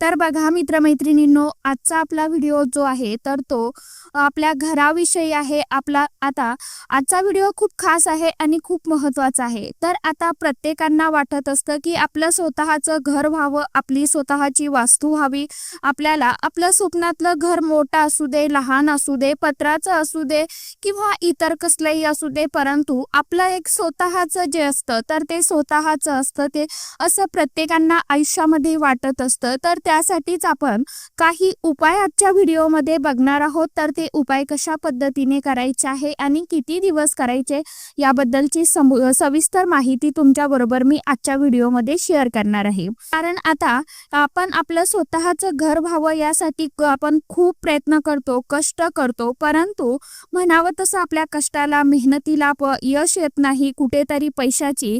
तर बघा मित्रमैत्रिणींनो आजचा आपला व्हिडिओ जो आहे तर तो आपल्या घराविषयी आहे. आपला आता आजचा व्हिडिओ खूप खास आहे आणि खूप महत्त्वाचा आहे. तर आता प्रत्येकांना वाटत असतं की आपलं स्वतःचं घर व्हावं आपली स्वतःची वास्तू व्हावी. आपल्याला आपलं स्वप्नातलं घर मोठं असू दे लहान असू दे पत्राचं असू दे किंवा इतर कसलंही असू दे परंतु आपलं एक स्वतःचं जे असतं तर ते स्वतःचं असतं ते असं प्रत्येकांना आयुष्यामध्ये वाटत असतं. तर त्यासाठीच आपण काही उपाय आजच्या व्हिडिओमध्ये बघणार आहोत. तर ते उपाय कशा पद्धतीने करायचे आहे आणि किती दिवस करायचे याबद्दलची सविस्तर माहिती तुमच्या बरोबर मी आजच्या व्हिडिओमध्ये शेअर करणार आहे. कारण आता आपण आपलं स्वतःचं घर व्हावं यासाठी आपण खूप प्रयत्न करतो कष्ट करतो. परंतु म्हणावं तसं आपल्या कष्टाला मेहनतीला यश येत नाही. कुठेतरी पैशाची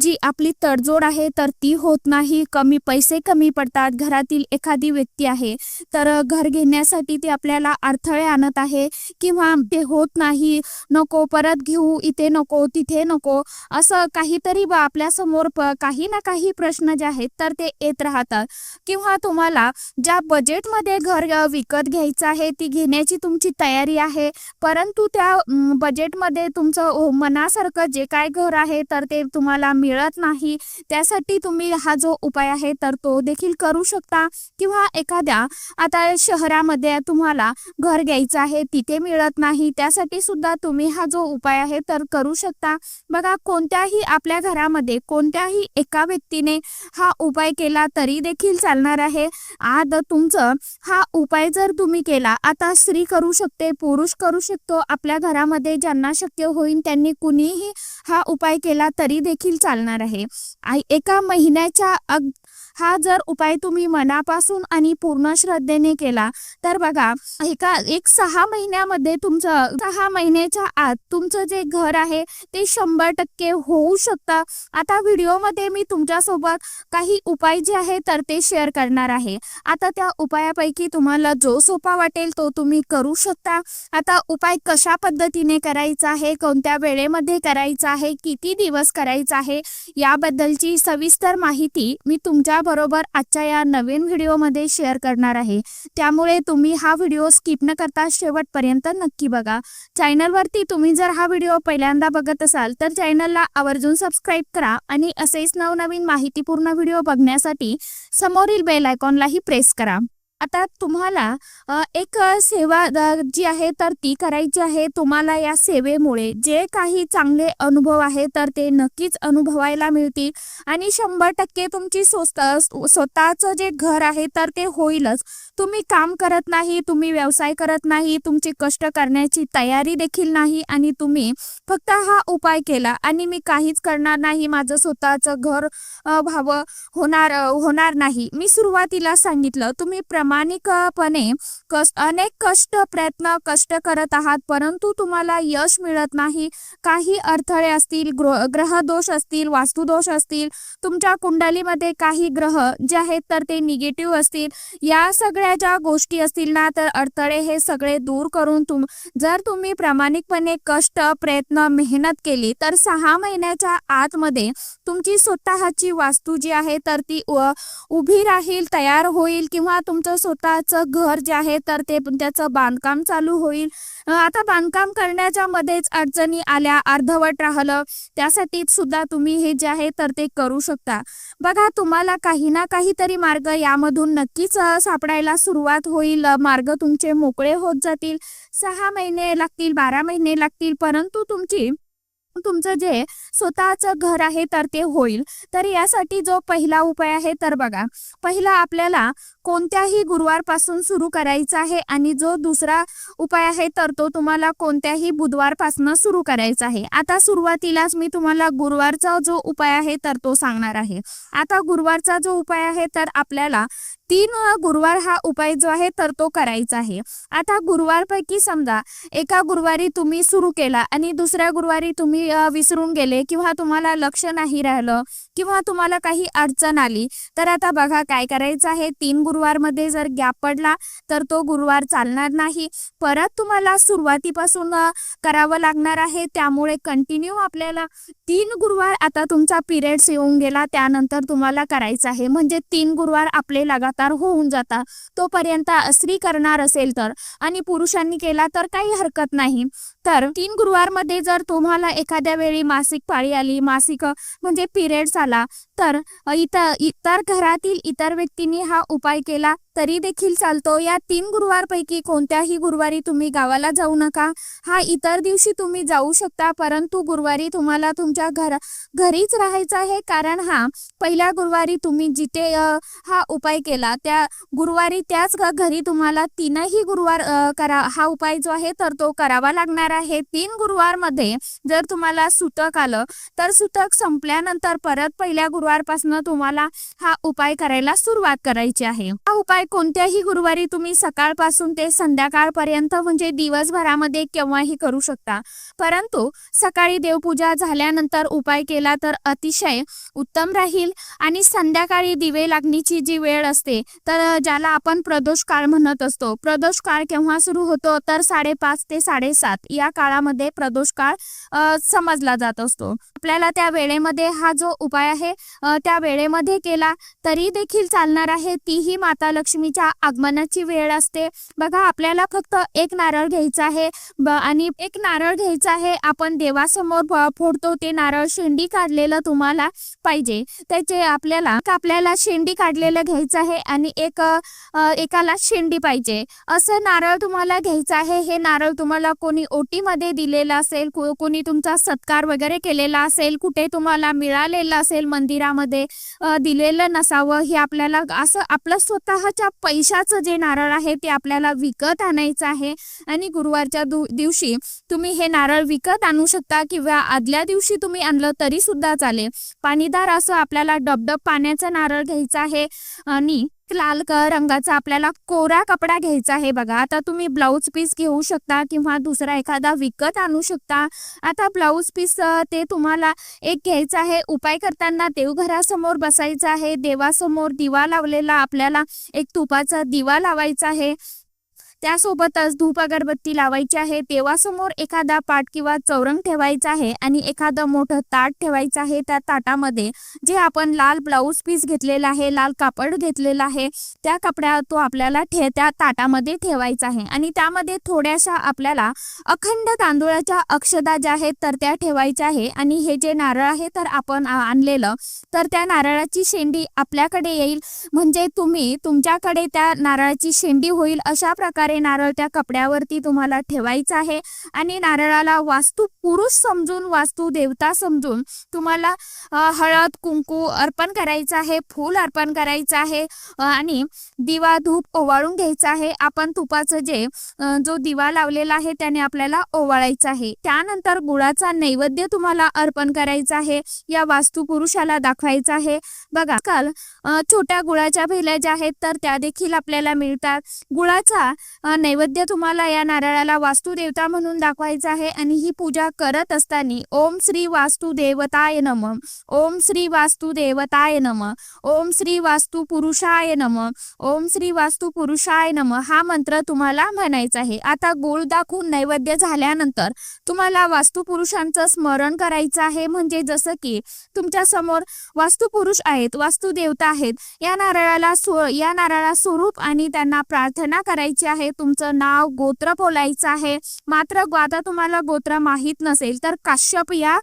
जी आपली तडजोड आहे तर ती होत नाही. कमी पैसे कमी पडतात. घरातील एखादी व्यक्ती आहे तर घर घेण्यासाठी ती आपल्याला अडथळे आणत आहे किंवा ते होत नाही नको परत घेऊ इथे नको तिथे नको असं काहीतरी आपल्यासमोर काही ना काही प्रश्न जे आहेत तर ते येत राहतात. किंवा तुम्हाला ज्या बजेटमध्ये घर विकत घ्यायचं आहे ती घेण्याची तुमची तयारी आहे परंतु त्या बजेटमध्ये तुमचं हो, मनासारखं जे काय घर आहे तर ते तुम्हाला मिळत नाही त्यासाठी तुम्ही हा जो उपाय आहे तर तो देखील करू शकता. किंवा एखाद्या आता शहरामध्ये तुम्हाला घर घ्यायचं आहे तिथे मिळत नाही त्यासाठी सुद्धा तुम्ही हा जो उपाय आहे तर करू शकता. बघा कोणत्याही आपल्या घरामध्ये कोणत्याही एका व्यक्तीने हा उपाय केला तरी देखील चालणार आहे. आज तुमचं हा उपाय जर तुम्ही केला आता स्त्री करू शकते पुरुष करू शकतो आपल्या घरामध्ये ज्यांना शक्य होईल त्यांनी कुणीही हा उपाय केला तरी देखील चालणार आहे. एका महिन्याच्या अग हा जर उपाय तुम्ही मनापासून आणि पूर्ण श्रद्धेने केला तर बघा एका एक सहा महिन्यामध्ये तुमचं सहा महिन्याच्या आत तुमचं जे घर आहे ते शंभर टक्के होऊ शकतं. आता व्हिडिओमध्ये मी तुमच्यासोबत काही उपाय जे आहे तर ते शेअर करणार आहे. आता त्या उपायापैकी तुम्हाला जो सोपा वाटेल तो तुम्ही करू शकता. आता उपाय कशा पद्धतीने करायचा आहे कोणत्या वेळेमध्ये करायचा आहे किती दिवस करायचा आहे याबद्दलची सविस्तर माहिती मी तुमच्या बरोबर आजच्या या नवीन व्हिडिओमध्ये शेअर करणार आहे. त्यामुळे तुम्ही हा व्हिडिओ स्किप न करता शेवटपर्यंत नक्की बघा. चॅनलवरती तुम्ही जर हा व्हिडिओ पहिल्यांदा बघत असाल तर चॅनलला आवर्जून सबस्क्राईब करा आणि असेच नवनवीन माहितीपूर्ण व्हिडिओ बघण्यासाठी समोरील बेल आयकॉनलाही प्रेस करा. आता तुम्हाला एक सेवा जी आहे तर ती करायची आहे तुम्हाला या सेवेमुळे. जे काही चांगले अनुभव आहे तर ते नक्कीच अनुभवायला मिळतील आणि शंभर टक्के तुमची स्वस्त स्वतःचं जे घर आहे तर ते होईलच. तुम्ही काम करत नाही तुम्ही व्यवसाय करत नाही तुमची कष्ट करण्याची तयारी देखील नाही आणि तुम्ही फक्त हा उपाय केला आणि मी काहीच करणार नाही माझं स्वतःचं घर व्हावं होणार होणार नाही. मी सुरुवातीला सांगितलं तुम्ही प्रामाणिकपणे कस अनेक कष्ट प्रयत्न कष्ट करत आहात परंतु तुम्हाला यश मिळत नाही. काही अडथळे असतील ग्रह ग्रहदोष असतील वास्तुदोष असतील तुमच्या कुंडलीमध्ये काही ग्रह जे आहेत तर ते निगेटिव्ह असतील. या सगळ्या ज्या गोष्टी असतील ना तर अडथळे हे सगळे दूर करून तुम जर तुम्ही प्रामाणिकपणे कष्ट प्रयत्न मेहनत केली तर सहा महिन्याच्या आतमध्ये तुमची स्वतःची वास्तू जी आहे तर ती उभी राहील तयार होईल किंवा तुमचं स्वतःचं घर जे आहे तर ते त्याचं बांधकाम चालू होईल. आता बांधकाम करण्याच्या मध्येच अडचणी आल्या अर्धवट राहिलं. त्यासाठी सुद्धा तुम्ही हे जे आहे तर ते करू शकता. बघा तुम्हाला काही ना काहीतरी मार्ग यामधून नक्कीच सापडायला सुरुवात होईल. मार्ग तुमचे मोकळे होत जातील. सहा महिने लागतील बारा महिने लागतील परंतु तुमची तुमचं जे स्वतःचं घर आहे तर ते होईल. तर यासाठी जो पहिला उपाय आहे तर बघा. पहिला आपल्याला कोणत्याही गुरुवारपासून सुरू करायचा आहे आणि जो दुसरा उपाय आहे तर तो तुम्हाला कोणत्याही बुधवारपासून सुरू करायचा आहे. आता सुरुवातीलाच मी तुम्हाला गुरुवारचा जो उपाय आहे तर तो सांगणार आहे. आता गुरुवारचा जो उपाय आहे तर आपल्याला तीन गुरुवार हा उपाय जो आहे तर तो करायचा आहे. आता गुरुवारपैकी समजा एका गुरुवारी तुम्ही सुरू केला आणि दुसऱ्या गुरुवारी तुम्ही विसरून गेले किंवा तुम्हाला लक्ष नाही राहिलं किंवा तुम्हाला काही अडचण आली तर आता बघा काय करायचं आहे. तीन गुरु गुरुवारमध्ये जर गॅप पडला तर तो गुरुवार चालणार नाही. परत तुम्हाला सुरुवातीपासून करावं लागणार आहे. त्यामुळे कंटिन्यू आपल्याला तीन गुरुवार आता तुमचा पिरियड्स येऊन गेला. त्यानंतर तुम्हाला करायचं आहे. म्हणजे तीन गुरुवार आपले लगातार होऊन जातात तोपर्यंत स्त्री करणार असेल तर आणि पुरुषांनी केला तर काही हरकत नाही. तर तीन गुरुवारमध्ये जर तुम्हाला एखाद्या वेळी मासिक पाळी आली मासिक म्हणजे पिरियड्स आला तर इतर इतर घरातील इतर व्यक्तींनी हा उपाय केला तरी देखील चालतो. या तीन गुरुवारपैकी कोणत्याही गुरुवारी तुम्ही गावाला जाऊ नका. हा इतर दिवशी तुम्ही जाऊ शकता परंतु गुरुवारी तुम्हाला तुमच्या घर घरीच राहायचं आहे. कारण हा पहिल्या गुरुवारी तुम्ही जिथे हा उपाय केला त्या गुरुवारी त्याच घरी तुम्हाला तीनही गुरुवार करा हा उपाय जो आहे तर तो करावा लागणार आहे. तीन गुरुवारमध्ये जर तुम्हाला सुतक आलं तर सुतक संपल्यानंतर परत पहिल्या गुरुवारपासून तुम्हाला हा उपाय करायला सुरुवात करायची आहे. हा उपाय कोणत्याही गुरुवारी तुम्ही सकाळपासून ते संध्याकाळपर्यंत म्हणजे दिवसभरामध्ये केव्हाही करू शकता. परंतु सकाळी देवपूजा झाल्यानंतर उपाय केला तर अतिशय उत्तम राहील आणि संध्याकाळी दिवे लागणीची जी वेळ असते तर ज्याला आपण प्रदोष काळ म्हणत असतो. प्रदोष काळ केव्हा सुरू होतो? तर साडेपाच ते साडेसात या काळामध्ये प्रदोष काळ समजला जात असतो. आपल्याला त्या वेळेमध्ये हा जो उपाय आहे त्या वेळेमध्ये केला तरी देखील चालणार आहे. तीही माता लक्ष्मी लक्ष्मीच्या आगमनाची वेळ असते. बघा आपल्याला फक्त एक नारळ घ्यायचा आहे. आणि एक नारळ घ्यायचा आहे. आपण देवासमोर फोडतो ते नारळ शेंडी काढलेलं तुम्हाला पाहिजे. त्याचे आपल्याला आपल्याला शेंडी काढलेलं घ्यायचं आहे आणि एक एकाला शेंडी पाहिजे. असं नारळ तुम्हाला घ्यायचं आहे. हे नारळ तुम्हाला कोणी ओटीमध्ये दिलेलं असेल कोणी तुमचा सत्कार वगैरे केलेला असेल कुठे तुम्हाला मिळालेलं असेल मंदिरामध्ये दिलेलं नसावं हे आपल्याला असं आपलं स्वतःच्या पैशाचं जे नारळ आहे ते आपल्याला विकत आणायचं आहे. आणि गुरुवारच्या दु दिवशी तुम्ही हे नारळ विकत आणू शकता किंवा आदल्या दिवशी तुम्ही आणलं तरी सुद्धा चालेल. पाणीदार असं आपल्याला डबडब पाण्याचं नारळ घ्यायचं आहे. आणि लाल रंगाचा आपल्याला कोरा कपडा घ्यायचा आहे बघा. आता तुम्ही ब्लाऊज पीस घेऊ शकता किंवा दुसरा एखादा विकत आणू शकता. आता ब्लाऊज पीस ते तुम्हाला एक घ्यायचं आहे. उपाय करताना देवघरासमोर बसायचं आहे. देवासमोर दिवा लावलेला आपल्याला एक तुपाचा दिवा लावायचा आहे. त्यासोबतच धूप अगरबत्ती लावायची आहे. देवासमोर एखादा पाट किंवा चौरंग ठेवायचा आहे आणि एखादं मोठं ताट ठेवायचं आहे. त्या ताटामध्ये जे आपण लाल ब्लाऊज पीस घेतलेला आहे लाल कापड घेतलेला आहे त्या कपड्या तो आपल्याला ठे त्या ताटामध्ये ठेवायचा आहे. आणि त्यामध्ये थोड्याशा आपल्याला अखंड तांदूळाच्या अक्षदा ज्या आहेत तर त्या ठेवायच्या आहे. आणि हे जे नारळ आहे तर आपण आणलेलं तर त्या नारळाची शेंडी आपल्याकडे येईल. म्हणजे तुम्ही तुमच्याकडे त्या नारळाची शेंडी होईल अशा प्रकारे नारळ त्या कपड्यावरती तुम्हाला ठेवायचं आहे. आणि नारळाला वास्तू पुरुष समजून वास्तू देवता समजून तुम्हाला हळद कुंकू अर्पण करायचं आहे फूल अर्पण करायचं आहे. आणि दिवा धूप ओवाळून घ्यायचा आहे. आपण तुपाचं जे जो दिवा लावलेला आहे त्याने आपल्याला ओवाळायचा आहे. त्यानंतर गुळाचा नैवेद्य तुम्हाला अर्पण करायचा आहे. या वास्तू पुरुषाला दाखवायचा आहे. बघा काल छोट्या गुळाच्या भेल्या ज्या आहेत तर त्या देखील आपल्याला मिळतात. गुळाचा नैवेद्य तुम्हाला या नारळाला वास्तुदेवता म्हणून दाखवायचा आहे आणि ही पूजा करत असताना ओम श्री वास्तु देवताय नम. ओम श्री वास्तु देवताय नम. ओम श्री वास्तु पुरुषाय नम. ओम श्री वास्तु पुरुषाय नम हा मंत्र तुम्हाला म्हणायचा आहे. आता गोळ दाखवून नैवेद्य झाल्यानंतर तुम्हाला वास्तुपुरुषांचं स्मरण करायचं आहे. म्हणजे जसं की तुमच्यासमोर वास्तुपुरुष आहेत वास्तुदेवता आहेत. या नारळाला या नारळा स्वरूप आणि त्यांना प्रार्थना करायची आहे. तुमचं नाव गोत्र बोलायचं आहे. मात्र आता तुम्हाला गोत्र माहीत नसेल तर काश्यप या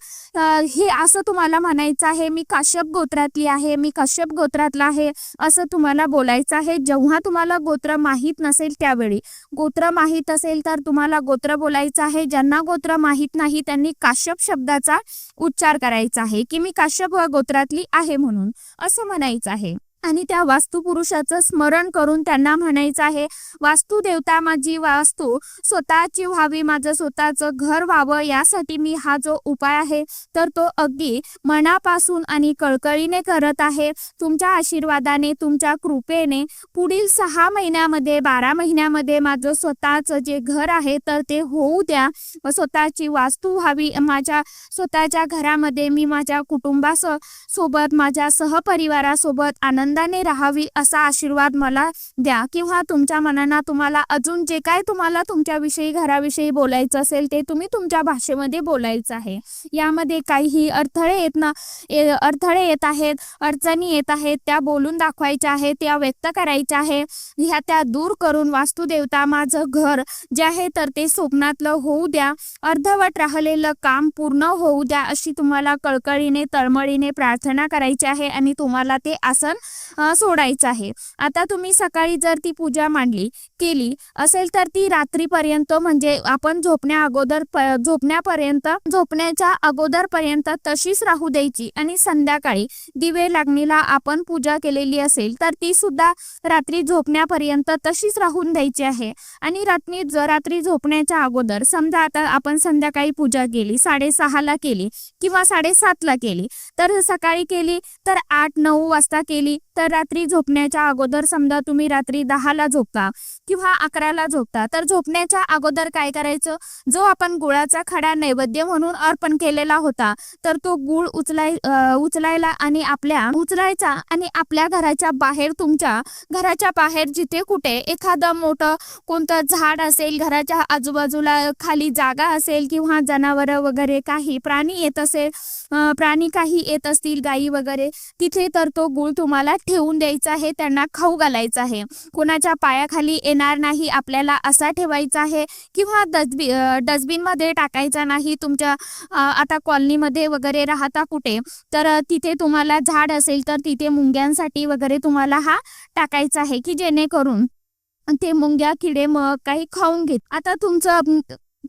हे असं तुम्हाला म्हणायचं आहे मी काश्यप गोत्रातली आहे मी काश्यप गोत्रातला आहे असं तुम्हाला बोलायचं आहे. जेव्हा तुम्हाला गोत्र माहीत नसेल त्यावेळी गोत्र माहीत असेल तर तुम्हाला गोत्र बोलायचं आहे. ज्यांना गोत्र माहीत नाही त्यांनी काश्यप शब्दाचा उच्चार करायचा आहे की मी काश्यप गोत्रातली आहे म्हणून असं म्हणायचं आहे. आणि त्या वास्तुपुरुषाचं स्मरण करून त्यांना म्हणायचं आहे वास्तुदेवता माझी वास्तू स्वतःची व्हावी माझं स्वतःचं घर व्हावं यासाठी मी हा जो उपाय आहे तर तो अगदी मनापासून आणि कळकळीने करत आहे. तुमच्या आशीर्वादाने तुमच्या कृपेने पुढील सहा महिन्यामध्ये बारा महिन्यामध्ये माझं स्वतःचं जे घर आहे तर ते होऊ द्या. व स्वतःची वास्तू व्हावी माझ्या स्वतःच्या घरामध्ये मी माझ्या कुटुंबासोबत माझ्या सहपरिवारासोबत आनंद आनंदाने राहावी असा आशीर्वाद मला द्या किंवा तुमच्या मनाना तुम्हाला अजून जे काय तुम्हाला तुमच्याविषयी घराविषयी बोलायचं असेल ते तुम्ही तुमच्या भाषेमध्ये बोलायचं आहे. यामध्ये काहीही अडथळे येत ना अडथळे येत आहेत अडचणी येत आहेत त्या बोलून दाखवायच्या आहेत त्या व्यक्त करायच्या आहे. ह्या त्या दूर करून वास्तुदेवता माझं घर जे आहे तर ते स्वप्नातलं होऊ द्या अर्धवट राहिलेलं काम पूर्ण होऊ द्या अशी तुम्हाला कळकळीने तळमळीने प्रार्थना करायची आहे आणि तुम्हाला ते आसन सोडायचं आहे. आता तुम्ही सकाळी जर ती पूजा मांडली केली असेल तर ती रात्रीपर्यंत म्हणजे आपण झोपण्या अगोदर झोपण्यापर्यंत झोपण्याच्या अगोदर पर्यंत तशीच राहू द्यायची आणि संध्याकाळी दिवे लागणीला आपण पूजा केलेली असेल तर ती सुद्धा रात्री झोपण्यापर्यंत तशीच राहून द्यायची आहे. आणि रात्री रात्री झोपण्याच्या अगोदर समजा आता आपण संध्याकाळी पूजा केली साडेसहाला केली किंवा साडेसातला केली तर सकाळी केली तर आठ नऊ वाजता केली तर रात्री झोपण्याच्या अगोदर समजा तुम्ही रात्री दहाला झोपता किंवा अकराला झोपता तर झोपण्याच्या अगोदर काय करायचं? जो आपण गुळाचा खडा नैवेद्य म्हणून अर्पण केलेला होता तर तो गुळ उचलाय उचलायला आणि आपल्या उचलायचा आणि आपल्या घराच्या बाहेर तुमच्या घराच्या बाहेर जिथे कुठे एखादं मोठं कोणतं झाड असेल घराच्या आजूबाजूला खाली जागा असेल किंवा जनावरं वगैरे काही प्राणी येत असेल प्राणी काही येत असतील गायी वगैरे तिथे तर तो गुळ तुम्हाला ठेवून द्यायचं आहे त्यांना खाऊ घालायचं आहे. कोणाच्या पायाखाली येणार नाही आपल्याला असा ठेवायचा आहे किंवा डस्टबी डस्टबिनमध्ये टाकायचा नाही तुमच्या आता कॉलनीमध्ये वगैरे राहता कुठे तर तिथे तुम्हाला झाड असेल तर तिथे मुंग्यांसाठी वगैरे तुम्हाला हा टाकायचा आहे की जेणेकरून ते मुंग्या किडे मग काही खाऊन घेत. आता तुमचं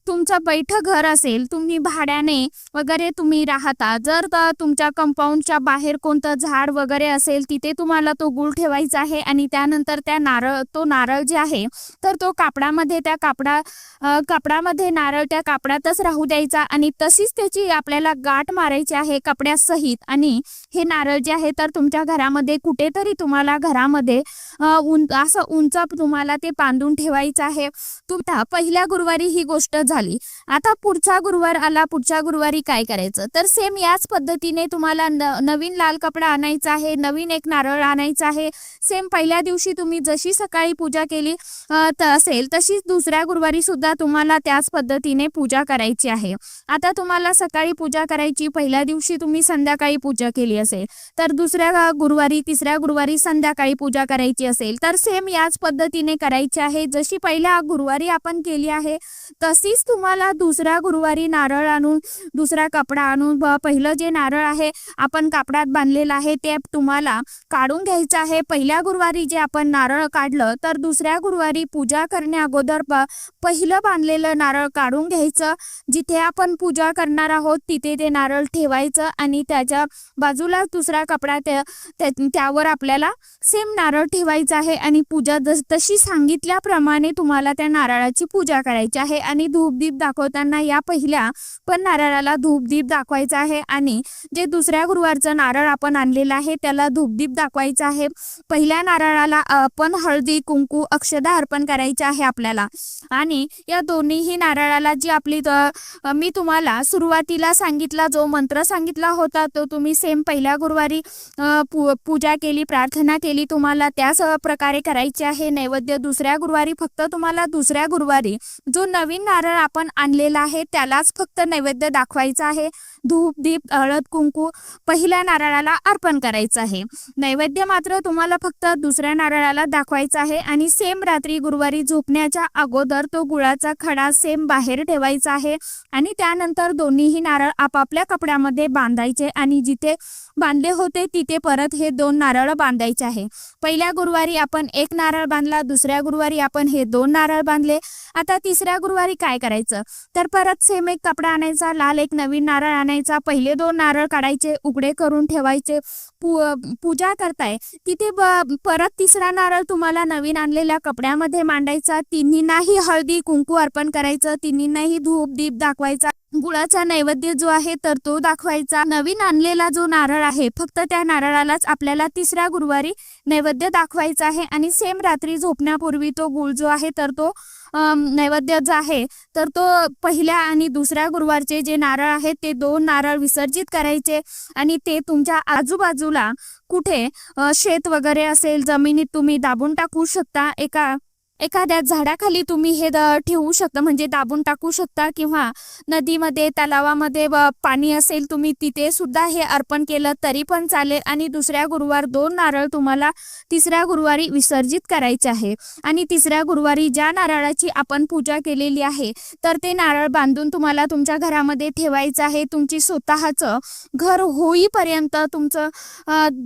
तुमचं बैठं घर असेल तुम्ही भाड्याने वगैरे तुम्ही राहता. जर तुमच्या कंपाऊंडच्या बाहेर कोणतं झाड वगैरे असेल तिथे तुम्हाला तो गुळ ठेवायचा आहे आणि त्यानंतर त्या नारळ तो नारळ जे आहे तर तो कापडामध्ये त्या कापडा कापडामध्ये नारळ त्या कापडातच राहू द्यायचा आणि तशीच त्याची आपल्याला गाठ मारायची आहे कपड्यासहित. आणि हे नारळ जे आहे तर तुमच्या घरामध्ये कुठेतरी तुम्हाला घरामध्ये उं असं उंच तुम्हाला ते बांधून ठेवायचं आहे. तुमच्या पहिल्या गुरुवारी ही गोष्ट झाली. आता पुढचा गुरुवार आला पुढच्या गुरुवारी काय करायचं? तर सेम याच पद्धतीने तुम्हाला नवीन लाल कपडा आणायचा आहे नवीन एक नारळ आणायचा आहे. सेम पहिल्या दिवशी तुम्ही जशी सकाळी पूजा केली असेल तशीच दुसऱ्या गुरुवारी सुद्धा तुम्हाला त्याच पद्धतीने पूजा करायची आहे. आता तुम्हाला सकाळी पूजा करायची पहिल्या दिवशी तुम्ही संध्याकाळी पूजा केली असेल. तर दुसऱ्या गुरुवारी तिसऱ्या गुरुवारी संध्याकाळी पूजा करायची असेल. तर सेम याच पद्धतीने करायची आहे. जशी पहिल्या गुरुवारी आपण केली आहे नक्कीच तुम्हाला दुसऱ्या गुरुवारी नारळ आणून दुसरा कपडा आणून पहिलं जे नारळ आहे आपण कापडात बांधलेलं आहे ते तुम्हाला काढून घ्यायचं आहे. पहिल्या गुरुवारी जे आपण नारळ काढलं तर दुसऱ्या गुरुवारी पूजा करण्या अगोदर पहिलं बांधलेलं नारळ काढून घ्यायचं. जिथे आपण पूजा करणार आहोत तिथे ते नारळ ठेवायचं आणि त्याच्या बाजूला दुसरा कपडा त्या त्यावर आपल्याला सेम नारळ ठेवायचा आहे. आणि पूजा जस तशी सांगितल्याप्रमाणे तुम्हाला त्या नारळाची पूजा करायची आहे. आणि धूपदीप दाखवताना या पहिल्या पण नारळाला धूपदीप दाखवायचा आहे आणि जे दुसऱ्या गुरुवारचं नारळ आपण आणलेलं आहे त्याला धूपदीप दाखवायचं आहे. पहिल्या नारळाला आपण हळदी कुंकू अक्षदा अर्पण करायचे आहे आपल्याला. आणि या दोन्हीही नारळाला जी आपली मी तुम्हाला सुरुवातीला सांगितला जो मंत्र सांगितला होता तो तुम्ही सेम पहिल्या गुरुवारी पू पूजा केली प्रार्थना केली तुम्हाला त्याच प्रकारे करायची आहे. नैवेद्य दुसऱ्या गुरुवारी फक्त तुम्हाला दुसऱ्या गुरुवारी जो नवीन नारळ आपण आणलेला आहे त्यालाच फक्त नैवेद्य दाखवायचा आहे. धूप दीप हळद कुंकू पहिल्या नारळाला अर्पण करायचं आहे. नैवेद्य मात्र तुम्हाला फक्त दुसऱ्या नारळाला दाखवायचा आहे आणि सेम रात्री गुरुवारी झोपण्याच्या अगोदर तो गुळाचा खडा सेम बाहेर ठेवायचा आहे आणि त्यानंतर दोन्हीही नारळ आपापल्या कपड्यामध्ये बांधायचे आणि जिथे बांधले होते तिथे परत हे दोन नारळ बांधायचे आहे. पहिल्या गुरुवारी आपण एक नारळ बांधला दुसऱ्या गुरुवारी आपण हे दोन नारळ बांधले. आता तिसऱ्या गुरुवारी काय करायचं? तर परत सेम एक कपडा आणायचा लाल एक नवीन नारळ आणायचा पहिले दोन नारळ काढायचे उघडे करून ठेवायचे. पू पूजा करताय तिथे परत तिसरा नारळ तुम्हाला नवीन आणलेल्या कपड्यामध्ये मांडायचा. तिन्हींनाही हळदी कुंकू अर्पण करायचं तिन्हींनाही धूप दीप दाखवायचा. गुळाचा नैवेद्य जो आहे तर तो दाखवायचा. नवीन आणलेला जो नारळ आहे फक्त त्या नारळालाच आपल्याला तिसऱ्या गुरुवारी नैवेद्य दाखवायचा आहे आणि सेम रात्री झोपण्यापूर्वी तो गुळ जो आहे तर तो नैवेद्य जो आहे तर तो पहिल्या आणि दुसऱ्या गुरुवारचे जे नारळ आहेत ते दोन नारळ विसर्जित करायचे आणि ते तुमच्या आजूबाजूला कुठे शेत वगैरे असेल जमिनीत तुम्ही दाबून टाकू शकता एका एखाद्या झाडाखाली तुम्ही हे द- ठेवू शकता म्हणजे दाबून टाकू शकता किंवा नदीमध्ये तलावामध्ये व पाणी असेल तुम्ही तिथे सुद्धा हे अर्पण केलं तरी पण चालेल. आणि दुसऱ्या गुरुवार दोन नारळ तुम्हाला तिसऱ्या गुरुवारी विसर्जित करायचे आहे. आणि तिसऱ्या गुरुवारी ज्या नारळाची आपण पूजा केलेली आहे तर ते नारळ बांधून तुम्हाला तुमच्या घरामध्ये ठेवायचं आहे. तुमची स्वतःचं घर होईपर्यंत तुमचं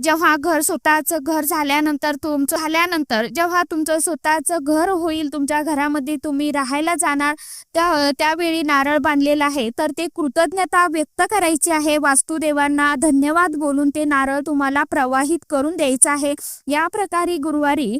जेव्हा घर स्वतःचं घर झाल्यानंतर तुमचं झाल्यानंतर जेव्हा तुमचं स्वतःचं घर होईल तुमच्या घरामध्ये तुम्ही राहायला जाणार त्या त्यावेळी नारळ बांधलेला आहे. तर ते कृतज्ञता व्यक्त करायची आहे. वास्तुदेवांना धन्यवाद बोलून ते नारळ तुम्हाला प्रवाहित करून द्यायचं आहे. या प्रकारे गुरुवारी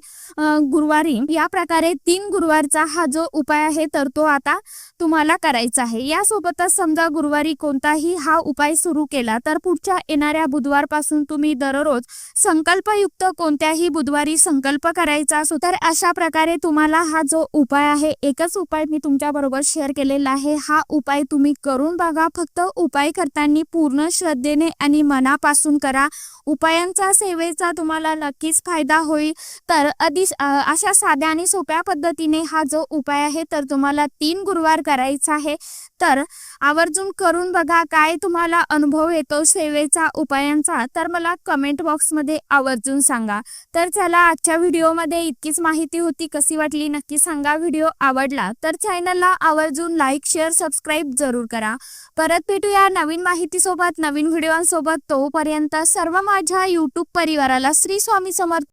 गुरुवारी या प्रकारे तीन गुरुवारचा हा जो उपाय आहे तर तो आता तुम्हाला करायचा आहे. यासोबतच समजा गुरुवारी कोणताही हा उपाय सुरू केला तर पुढच्या येणाऱ्या बुधवारपासून तुम्ही दररोज संकल्पयुक्त कोणत्याही बुधवारी संकल्प करायचा असो तर अशा प्रकारे तुम्हाला हा जो उपाय आहे एकच उपाय मी तुमच्या बरोबर शेअर केलेला आहे. हा उपाय तुम्ही करून बघा. फक्त उपाय करताना पूर्ण श्रद्धेने आणि मनापासून करा. उपायांचा सेवेचा तुम्हाला नक्कीच फायदा होईल. तर अति अशा साध्या आणि सोप्या पद्धतीने हा जो उपाय आहे तर तुम्हाला तीन गुरुवार करायचा आहे. तर आवर्जून करून बघा काय तुम्हाला अनुभव येतो सेवेचा उपायांचा तर मला कमेंट बॉक्समध्ये आवर्जून सांगा. तर चला आजच्या व्हिडिओमध्ये इतकीच माहिती होती कशी वाटली नक्की सांगा. व्हिडिओ आवडला तर चॅनलला आवर्जून लाईक शेअर सबस्क्राईब जरूर करा. परत भेटूया नवीन माहितीसोबत नवीन व्हिडिओसोबत. तोपर्यंत सर्व माझ्या यूट्यूब परिवाराला श्री स्वामी समर्थ.